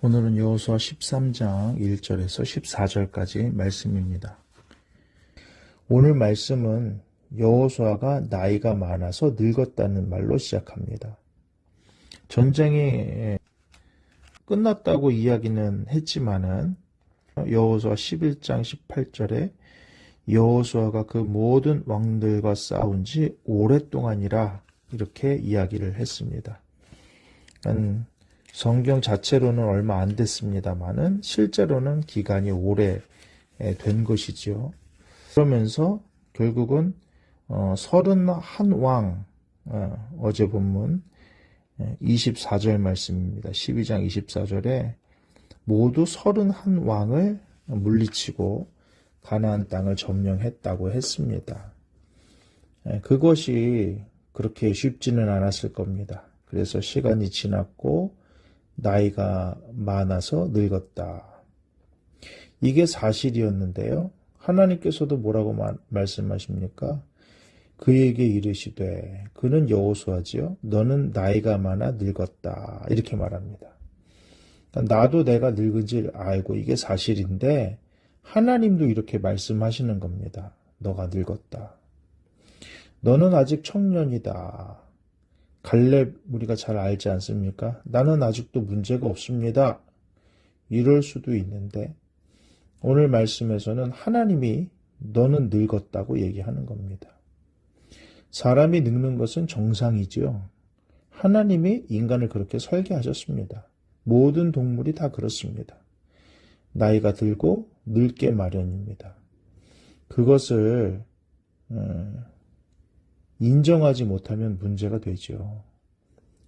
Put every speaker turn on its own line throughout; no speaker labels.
오늘은 여호수아 13장 1절에서 14절까지 말씀입니다. 오늘 말씀은 여호수아가 나이가 많아서 늙었다는 말로 시작합니다. 전쟁이 끝났다고 이야기는 했지만은 여호수아 11장 18절에 여호수아가 그 모든 왕들과 싸운 지 오랫동안이라 이렇게 이야기를 했습니다. 음, 성경 자체로는 얼마 안 됐습니다만은 실제로는 기간이 오래 된 것이지요. 그러면서 결국은 어, 31왕 어, 어제 본문 24절 말씀입니다. 12장 24절에 모두 31왕을 물리치고 가나안 땅을 점령했다고 했습니다. 예, 그것이 그렇게 쉽지는 않았을 겁니다. 그래서 시간이 지났고 나이가 많아서 늙었다. 이게 사실이었는데요. 하나님께서도 뭐라고 마, 말씀하십니까? 그에게 이르시되 그는 여호수아지요 너는 나이가 많아 늙었다 이렇게 말합니다. 그러니까 나도 내가 늙은 줄 알고 이게 사실인데 하나님도 이렇게 말씀하시는 겁니다. 너가 늙었다. 너는 아직 청년이다. 갈렙 우리가 잘 알지 않습니까? 나는 아직도 문제가 없습니다. 이럴 수도 있는데 오늘 말씀에서는 하나님이 너는 늙었다고 얘기하는 겁니다. 사람이 늙는 것은 정상이지요. 하나님이 인간을 그렇게 설계하셨습니다. 모든 동물이 다 그렇습니다. 나이가 들고 늙게 마련입니다. 그것을 어, 인정하지 못하면 문제가 되죠.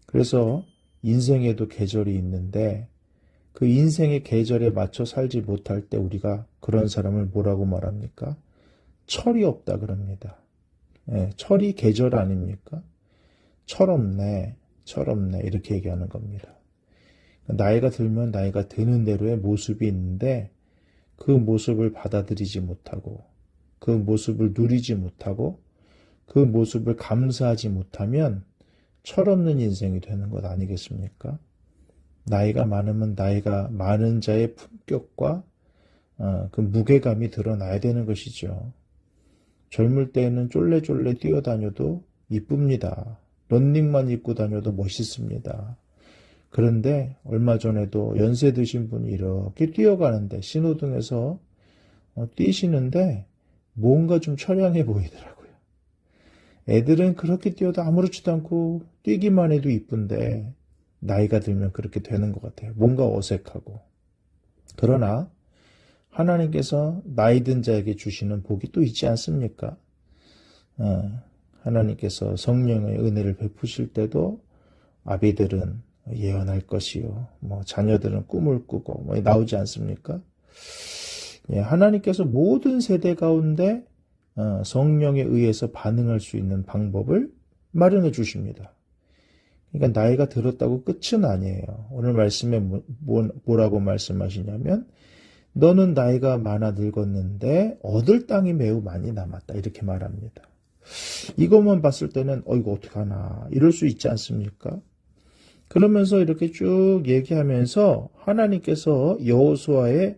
그래서 인생에도 계절이 있는데 그 인생의 계절에 맞춰 살지 못할 때 우리가 그런 사람을 뭐라고 말합니까? 철이 없다 그럽니다. 예, 철이 계절 아닙니까? 철없네, 철없네 이렇게 얘기하는 겁니다. 나이가 들면 나이가 드는 대로의 모습이 있는데 그 모습을 받아들이지 못하고 그 모습을 누리지 못하고 그 모습을 감사하지 못하면 철없는 인생이 되는 것 아니겠습니까? 나이가 많으면 나이가 많은 자의 품격과 어, 그 무게감이 드러나야 되는 것이죠. 젊을 때에는 쫄래쫄래 뛰어다녀도 이쁩니다. 런닝만 입고 다녀도 멋있습니다. 그런데 얼마 전에도 연세 드신 분이 이렇게 뛰어가는데 신호등에서 어, 뛰시는데 뭔가 좀 처량해 보이더라고요. 애들은 그렇게 뛰어도 아무렇지도 않고 뛰기만 해도 이쁜데 나이가 들면 그렇게 되는 것 같아요. 뭔가 어색하고. 그러나 하나님께서 나이 든 자에게 주시는 복이 또 있지 않습니까? 어, 하나님께서 성령의 은혜를 베푸실 때도 아비들은 예언할 것이요. 뭐 자녀들은 꿈을 꾸고 뭐 나오지 않습니까? 예, 하나님께서 모든 세대 가운데 어, 성령에 의해서 반응할 수 있는 방법을 마련해 주십니다. 그러니까 나이가 들었다고 끝은 아니에요. 오늘 말씀에 뭐, 뭐라고 말씀하시냐면 너는 나이가 많아 늙었는데 얻을 땅이 매우 많이 남았다 이렇게 말합니다. 이것만 봤을 때는 어 이거 어떡하나 이럴 수 있지 않습니까? 그러면서 이렇게 쭉 얘기하면서 하나님께서 여호수아의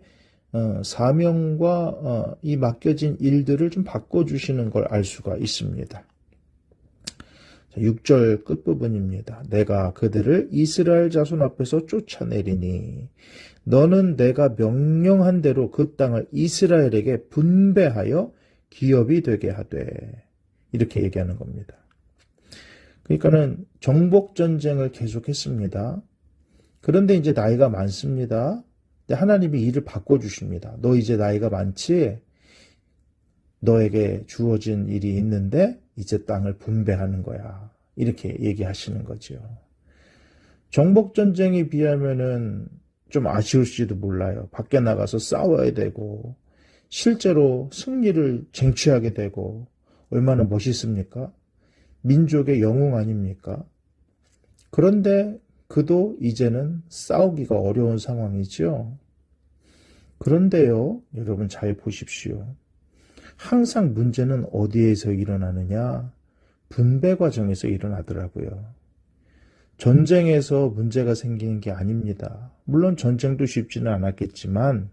어, 사명과 어, 이 맡겨진 일들을 좀 바꿔주시는 걸 알 수가 있습니다. 6절 끝부분입니다. 내가 그들을 이스라엘 자손 앞에서 쫓아내리니 너는 내가 명령한 대로 그 땅을 이스라엘에게 분배하여 기업이 되게 하되 이렇게 얘기하는 겁니다. 그러니까는 정복 전쟁을 계속했습니다. 그런데 이제 나이가 많습니다. 하나님이 일을 바꿔주십니다. 너 이제 나이가 많지? 너에게 주어진 일이 있는데 이제 땅을 분배하는 거야. 이렇게 얘기하시는 거죠. 정복 전쟁에 비하면은 좀 아쉬울지도 몰라요. 밖에 나가서 싸워야 되고, 실제로 승리를 쟁취하게 되고, 얼마나 멋있습니까? 민족의 영웅 아닙니까? 그런데 그도 이제는 싸우기가 어려운 상황이죠. 그런데요, 여러분 잘 보십시오. 항상 문제는 어디에서 일어나느냐? 분배 과정에서 일어나더라고요. 전쟁에서 문제가 생기는 게 아닙니다. 물론 전쟁도 쉽지는 않았겠지만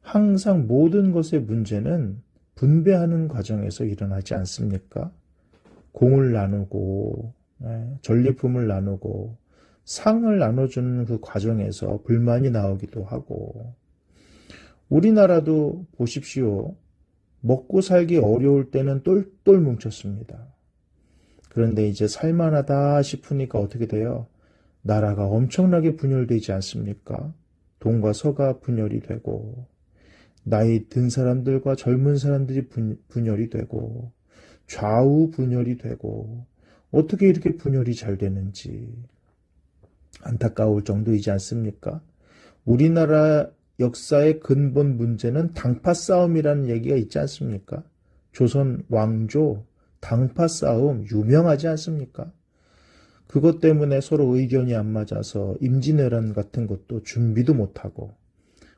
항상 모든 것의 문제는 분배하는 과정에서 일어나지 않습니까? 공을 나누고 예, 전리품을 나누고 상을 나눠주는 그 과정에서 불만이 나오기도 하고 우리나라도 보십시오. 먹고 살기 어려울 때는 똘똘 뭉쳤습니다. 그런데 이제 살만하다 싶으니까 어떻게 돼요? 나라가 엄청나게 분열되지 않습니까? 동과 서가 분열이 되고 나이 든 사람들과 젊은 사람들이 분, 분열이 되고 좌우 분열이 되고 어떻게 이렇게 분열이 잘 되는지 안타까울 정도이지 않습니까? 우리나라 역사의 근본 문제는 당파 싸움이라는 얘기가 있지 않습니까? 조선 왕조 당파 싸움 유명하지 않습니까? 그것 때문에 서로 의견이 안 맞아서 임진왜란 같은 것도 준비도 못하고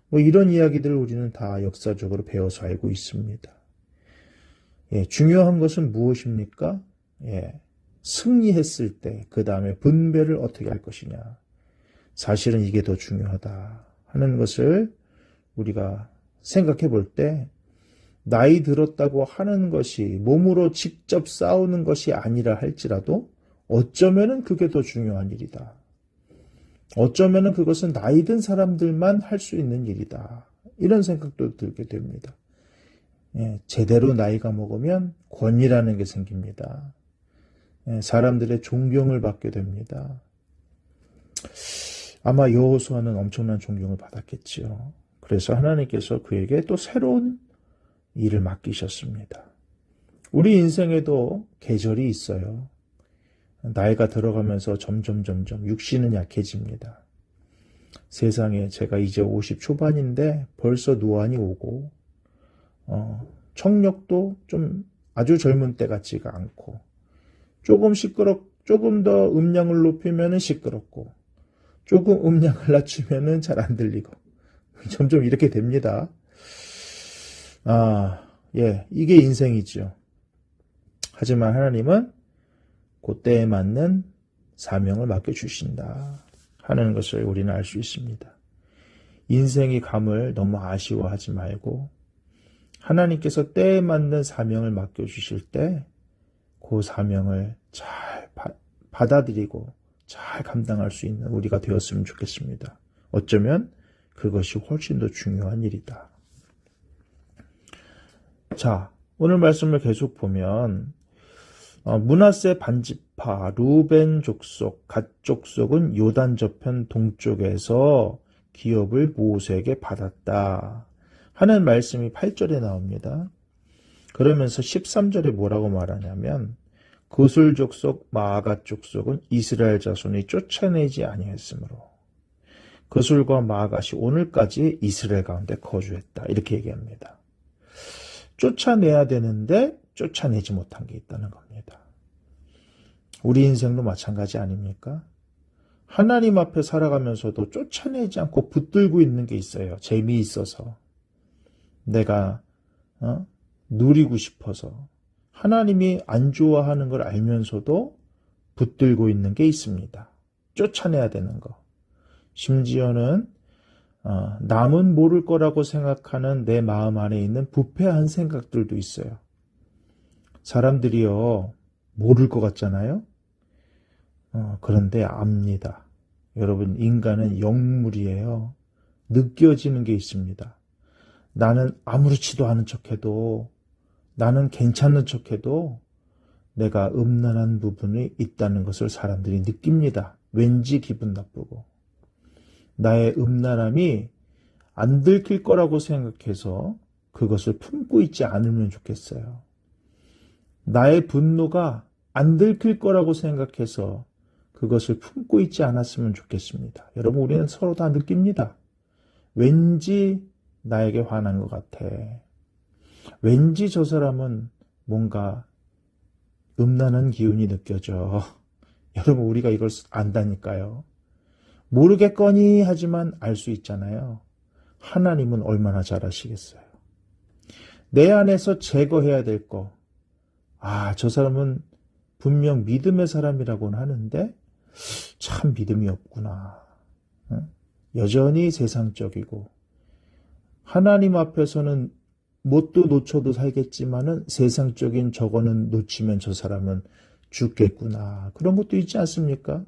뭐 이런 이야기들을 우리는 다 역사적으로 배워서 알고 있습니다. 예, 중요한 것은 무엇입니까? 예, 승리했을 때, 그 다음에 분배를 어떻게 할 것이냐. 사실은 이게 더 중요하다 하는 것을 우리가 생각해 볼 때, 나이 들었다고 하는 것이 몸으로 직접 싸우는 것이 아니라 할지라도 어쩌면은 그게 더 중요한 일이다. 어쩌면은 그것은 나이 든 사람들만 할 수 있는 일이다. 이런 생각도 들게 됩니다. 예, 제대로 나이가 먹으면 권위라는 게 생깁니다. 예, 사람들의 존경을 받게 됩니다. 아마 여호수아는 엄청난 존경을 받았겠지요. 그래서 하나님께서 그에게 또 새로운 일을 맡기셨습니다. 우리 인생에도 계절이 있어요. 나이가 들어가면서 점점 점점 육신은 약해집니다. 세상에 제가 이제 50 초반인데 벌써 노안이 오고 어, 청력도 좀 아주 젊은 때 같지가 않고 조금 시끄럽 조금 더 음량을 높이면은 시끄럽고 조금 음량을 낮추면은 잘 안 들리고 점점 이렇게 됩니다. 아, 예, 이게 인생이죠. 하지만 하나님은 그때에 맞는 사명을 맡겨주신다 하는 것을 우리는 알 수 있습니다. 인생이 감을 너무 아쉬워하지 말고 하나님께서 때에 맞는 사명을 맡겨주실 때 그 사명을 잘 받아들이고 잘 감당할 수 있는 우리가 되었으면 좋겠습니다. 어쩌면 그것이 훨씬 더 중요한 일이다. 자, 오늘 말씀을 계속 보면 어, 문하세 반지파 루벤 족속 갓 족속은 요단 저편 동쪽에서 기업을 모세에게 받았다 하는 말씀이 8절에 나옵니다. 그러면서 13절에 뭐라고 말하냐면 그술 족속 마아가 족속은 이스라엘 자손이 쫓아내지 아니했으므로 그술과 마아갓이 오늘까지 이스라엘 가운데 거주했다 이렇게 얘기합니다. 쫓아내야 되는데 쫓아내지 못한 게 있다는 겁니다. 우리 인생도 마찬가지 아닙니까? 하나님 앞에 살아가면서도 쫓아내지 않고 붙들고 있는 게 있어요. 재미있어서. 내가 어? 누리고 싶어서. 하나님이 안 좋아하는 걸 알면서도 붙들고 있는 게 있습니다. 쫓아내야 되는 거. 심지어는 어, 남은 모를 거라고 생각하는 내 마음 안에 있는 부패한 생각들도 있어요. 사람들이요, 모를 것 같잖아요? 어, 그런데 압니다. 여러분, 인간은 영물이에요. 느껴지는 게 있습니다. 나는 아무렇지도 않은 척 해도, 나는 괜찮은 척해도, 내가 음란한 부분이 있다는 것을 사람들이 느낍니다. 왠지 기분 나쁘고. 나의 음란함이 안 들킬 거라고 생각해서 그것을 품고 있지 않으면 좋겠어요. 나의 분노가 안 들킬 거라고 생각해서 그것을 품고 있지 않았으면 좋겠습니다. 여러분, 우리는 서로 다 느낍니다. 왠지 나에게 화난 것 같아. 왠지 저 사람은 뭔가 음란한 기운이 느껴져. 여러분, 우리가 이걸 안다니까요. 모르겠거니 하지만 알 수 있잖아요. 하나님은 얼마나 잘 아시겠어요. 내 안에서 제거해야 될 거. 아, 저 사람은 분명 믿음의 사람이라고는 하는데 참 믿음이 없구나. 응? 여전히 세상적이고 하나님 앞에서는 뭣도 놓쳐도 살겠지만은 세상적인 저거는 놓치면 저 사람은 죽겠구나. 그런 것도 있지 않습니까?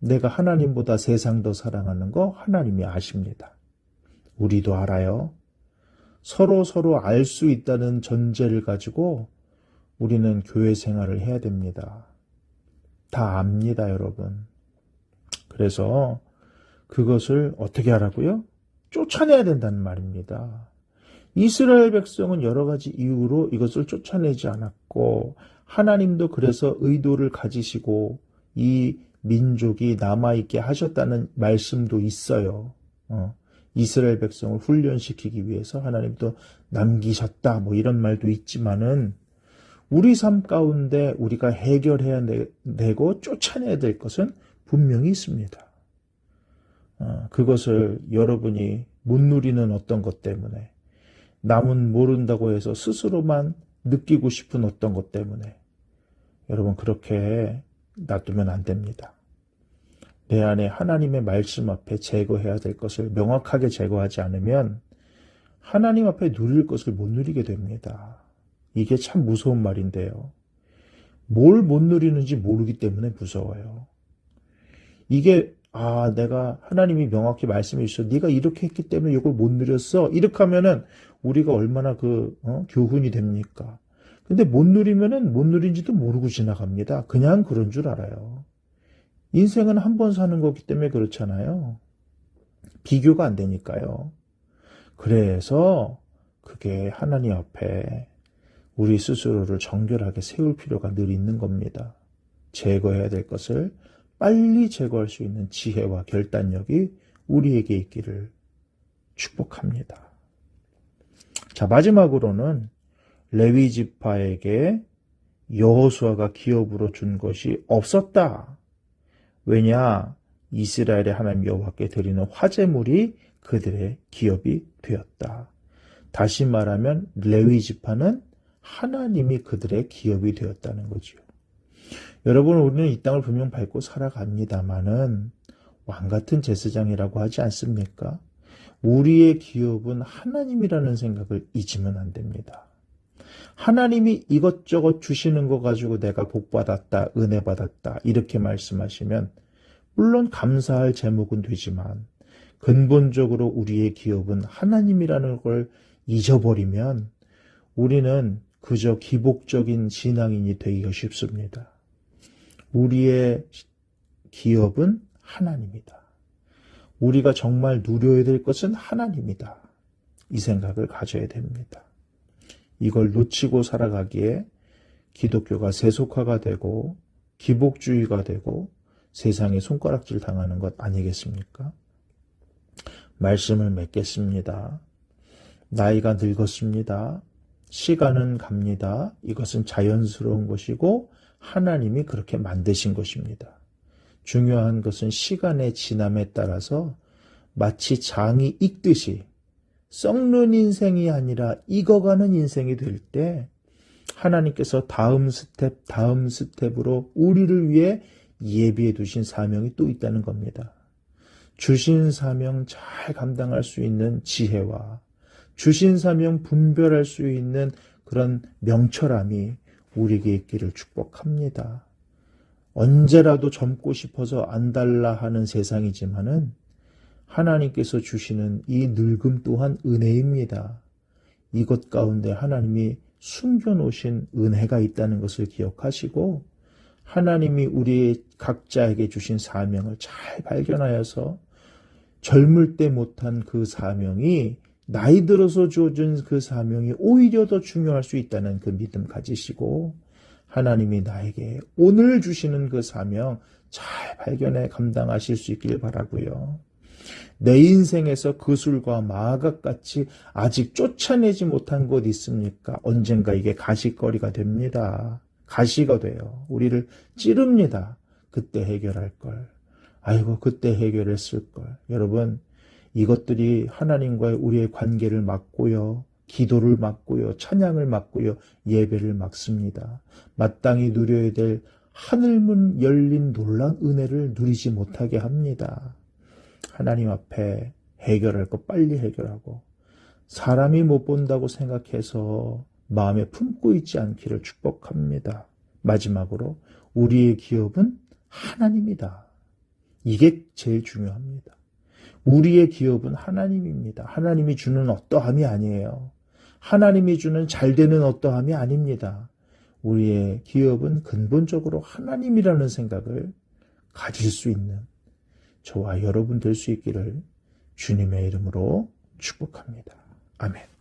내가 하나님보다 세상 더 사랑하는 거 하나님이 아십니다. 우리도 알아요. 서로 서로 알 수 있다는 전제를 가지고 우리는 교회 생활을 해야 됩니다. 다 압니다, 여러분. 그래서 그것을 어떻게 하라고요? 쫓아내야 된다는 말입니다. 이스라엘 백성은 여러 가지 이유로 이것을 쫓아내지 않았고 하나님도 그래서 의도를 가지시고 이 민족이 남아있게 하셨다는 말씀도 있어요. 어, 이스라엘 백성을 훈련시키기 위해서 하나님도 남기셨다 뭐 이런 말도 있지만은 우리 삶 가운데 우리가 해결해야 되고 쫓아내야 될 것은 분명히 있습니다. 어, 그것을 여러분이 못 누리는 어떤 것 때문에 남은 모른다고 해서 스스로만 느끼고 싶은 어떤 것 때문에 여러분 그렇게 놔두면 안 됩니다. 내 안에 하나님의 말씀 앞에 제거해야 될 것을 명확하게 제거하지 않으면 하나님 앞에 누릴 것을 못 누리게 됩니다. 이게 참 무서운 말인데요. 뭘 못 누리는지 모르기 때문에 무서워요. 이게 아 내가 하나님이 명확히 말씀해 주셔 네가 이렇게 했기 때문에 이걸 못 누렸어 이렇게 하면은 우리가 얼마나 그 어? 교훈이 됩니까? 근데 못 누리면은 못 누린지도 모르고 지나갑니다. 그냥 그런 줄 알아요. 인생은 한 번 사는 거기 때문에 그렇잖아요. 비교가 안 되니까요. 그래서 그게 하나님 앞에 우리 스스로를 정결하게 세울 필요가 늘 있는 겁니다. 제거해야 될 것을 빨리 제거할 수 있는 지혜와 결단력이 우리에게 있기를 축복합니다. 자, 마지막으로는 레위 지파에게 여호수아가 기업으로 준 것이 없었다. 왜냐? 이스라엘의 하나님 여호와께 드리는 화제물이 그들의 기업이 되었다. 다시 말하면 레위 지파는 하나님이 그들의 기업이 되었다는 거지요. 여러분 우리는 이 땅을 분명 밟고 살아갑니다마는 왕 같은 제사장이라고 하지 않습니까? 우리의 기업은 하나님이라는 생각을 잊으면 안 됩니다. 하나님이 이것저것 주시는 거 가지고 내가 복 받았다, 은혜 받았다, 이렇게 말씀하시면, 물론 감사할 제목은 되지만, 근본적으로 우리의 기업은 하나님이라는 걸 잊어버리면, 우리는 그저 기복적인 신앙인이 되기가 쉽습니다. 우리의 기업은 하나님이다. 우리가 정말 누려야 될 것은 하나님이다. 이 생각을 가져야 됩니다. 이걸 놓치고 살아가기에 기독교가 세속화가 되고 기복주의가 되고 세상에 손가락질 당하는 것 아니겠습니까? 말씀을 맺겠습니다. 나이가 늙었습니다. 시간은 갑니다. 이것은 자연스러운 것이고 하나님이 그렇게 만드신 것입니다. 중요한 것은 시간의 지남에 따라서 마치 장이 익듯이 썩는 인생이 아니라 익어가는 인생이 될 때 하나님께서 다음 스텝, 다음 스텝으로 우리를 위해 예비해 두신 사명이 또 있다는 겁니다. 주신 사명 잘 감당할 수 있는 지혜와 주신 사명 분별할 수 있는 그런 명철함이 우리에게 있기를 축복합니다. 언제라도 젊고 싶어서 안 달라 하는 세상이지만은 하나님께서 주시는 이 늙음 또한 은혜입니다. 이것 가운데 하나님이 숨겨놓으신 은혜가 있다는 것을 기억하시고 하나님이 우리 각자에게 주신 사명을 잘 발견하여서 젊을 때 못한 그 사명이 나이 들어서 주어진 그 사명이 오히려 더 중요할 수 있다는 그 믿음 가지시고 하나님이 나에게 오늘 주시는 그 사명 잘 발견해 감당하실 수 있길 바라고요. 내 인생에서 그술과 마각같이 아직 쫓아내지 못한 곳 있습니까? 언젠가 이게 가시거리가 됩니다. 가시가 돼요. 우리를 찌릅니다. 그때 해결할 걸. 아이고, 그때 해결했을 걸. 여러분, 이것들이 하나님과의 우리의 관계를 막고요. 기도를 막고요. 찬양을 막고요. 예배를 막습니다. 마땅히 누려야 될 하늘문 열린 놀란 은혜를 누리지 못하게 합니다. 하나님 앞에 해결할 거 빨리 해결하고 사람이 못 본다고 생각해서 마음에 품고 있지 않기를 축복합니다. 마지막으로 우리의 기업은 하나님이다. 이게 제일 중요합니다. 우리의 기업은 하나님입니다. 하나님이 주는 어떠함이 아니에요. 하나님이 주는 잘 되는 어떠함이 아닙니다. 우리의 기업은 근본적으로 하나님이라는 생각을 가질 수 있는 저와 여러분 될 수 있기를 주님의 이름으로 축복합니다. 아멘.